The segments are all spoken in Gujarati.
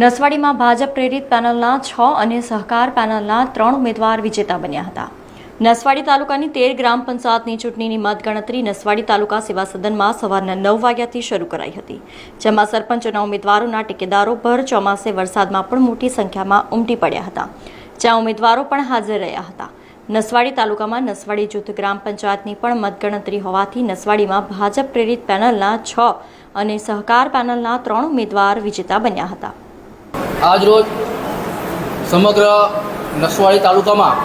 નસવાડીમાં ભાજપ પ્રેરિત પેનલના છ અને સહકાર પેનલના ત્રણ ઉમેદવાર વિજેતા બન્યા હતા. નસવાડી તાલુકાની તેર ગ્રામ પંચાયતની ચૂંટણીની મતગણતરી નસવાડી તાલુકા સેવા સદનમાં સવારના નવ વાગ્યાથી શરૂ કરાઈ હતી, જેમાં સરપંચોના ઉમેદવારોના ટેકેદારો પર ચોમાસે વરસાદમાં પણ મોટી સંખ્યામાં ઉમટી પડ્યા હતા. જ્યાં ઉમેદવારો પણ હાજર રહ્યા હતા. નસવાડી તાલુકામાં નસવાડી જૂથ ગ્રામ પંચાયતની પણ મતગણતરી હોવાથી નસવાડીમાં ભાજપ પ્રેરિત પેનલના છ અને સહકાર પેનલના ત્રણ ઉમેદવાર વિજેતા બન્યા હતા. આજરોજ સમગ્ર નસવાડી તાલુકામાં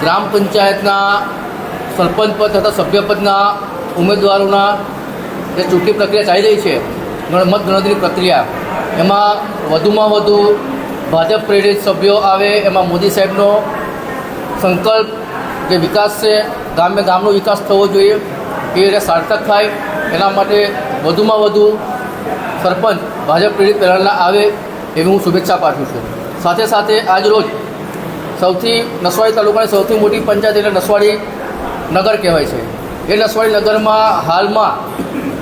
ગ્રામ પંચાયતના સરપંચ પદ તથા સભ્યપદના ઉમેદવારોના જે ચૂંટણી પ્રક્રિયા ચાલી રહી છે, ગણ- મતગણતરી પ્રક્રિયા, એમાં વધુમાં વધુ ભાજપ પ્રેરિત સભ્યો આવે, એમાં મોદી સાહેબનો સંકલ્પ જે વિકાસ છે, ગામે ગામનો વિકાસ થવો જોઈએ, એ રીતે સાર્થક થાય. એના માટે વધુમાં વધુ સરપંચ, ભાજપ પ્રેરિત પહેલાંના આવે. એવી હું શુભેચ્છા પાઠવું છું. સાથે સાથે આજ રોજ સૌથી નસવાડી તાલુકાની સૌથી મોટી પંચાયત એટલે નસવાડી નગર કહેવાય છે. એ નસવાડી નગરમાં હાલમાં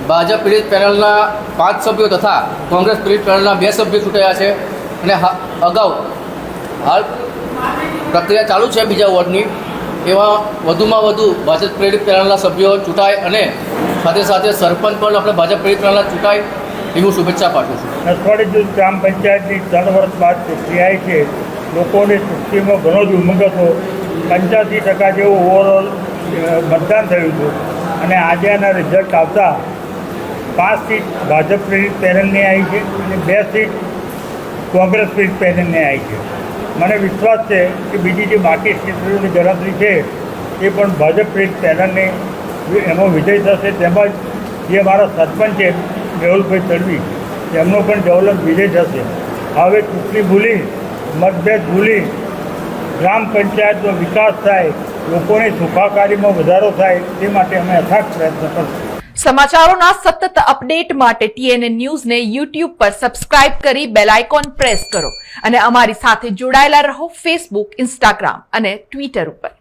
ભાજપ પીડિત પેનલના પાંચ સભ્યો તથા કોંગ્રેસ પીડિત પેનલના બે સભ્યો ચૂંટાયા છે અને અગાઉ હાલ પ્રક્રિયા ચાલુ છે બીજા વોર્ડની. એમાં વધુમાં વધુ ભાજપ પ્રેરિત પેનલના સભ્યો ચૂંટાય અને સાથે સાથે સરપંચ પણ આપણે ભાજપ પ્રેરિત પેનલના ચૂંટાય. એવી શુભેચ્છા પાઠવું છું? નસવાડી ગ્રામ પંચાયતની ત્રણ વર્ષ બાદ ચૂંટણી આવી છે, લોકોની ચૂંટણીમાં ઘણો જ ઉમંગ હતો. પંચ્યાસી ટકા જેવું ઓવરઓલ મતદાન થયું હતું. અને આજે આના રિઝલ્ટ આવતા પાંચ સીટ ભાજપ પ્રેરિત પેનલની આવી છે અને બે સીટ કોંગ્રેસ પ્રેરિત પેનલની આવી છે. મને વિશ્વાસ છે કે બીજી જે બાકી સીટોની ગણતરી છે, એ પણ ભાજપ પ્રેરિત પેનલને એમાં વિજય થશે. તેમજ જે મારા સરપંચ છે મેહુલભાઈ તડવી, એમનો પણ ડેવલપ વિજય થશે. હવે ચૂંટણી ભૂલી, મતભેદ ભૂલી, ગ્રામ પંચાયતનો વિકાસ થાય, લોકોની સુખાકારીમાં વધારો થાય, તે માટે અમે અથાગ પ્રયત્ન કરશું. સમાચારોના સતત અપડેટ માટે ટીએનએ ન્યૂઝને યુટ્યુબ પર સબસ્ક્રાઇબ કરી બેલ આઇકોન પ્રેસ કરો અને અમારી સાથે જોડાયેલા રહો ફેસબુક ઇન્સ્ટાગ્રામ અને ટ્વિટર ઉપર.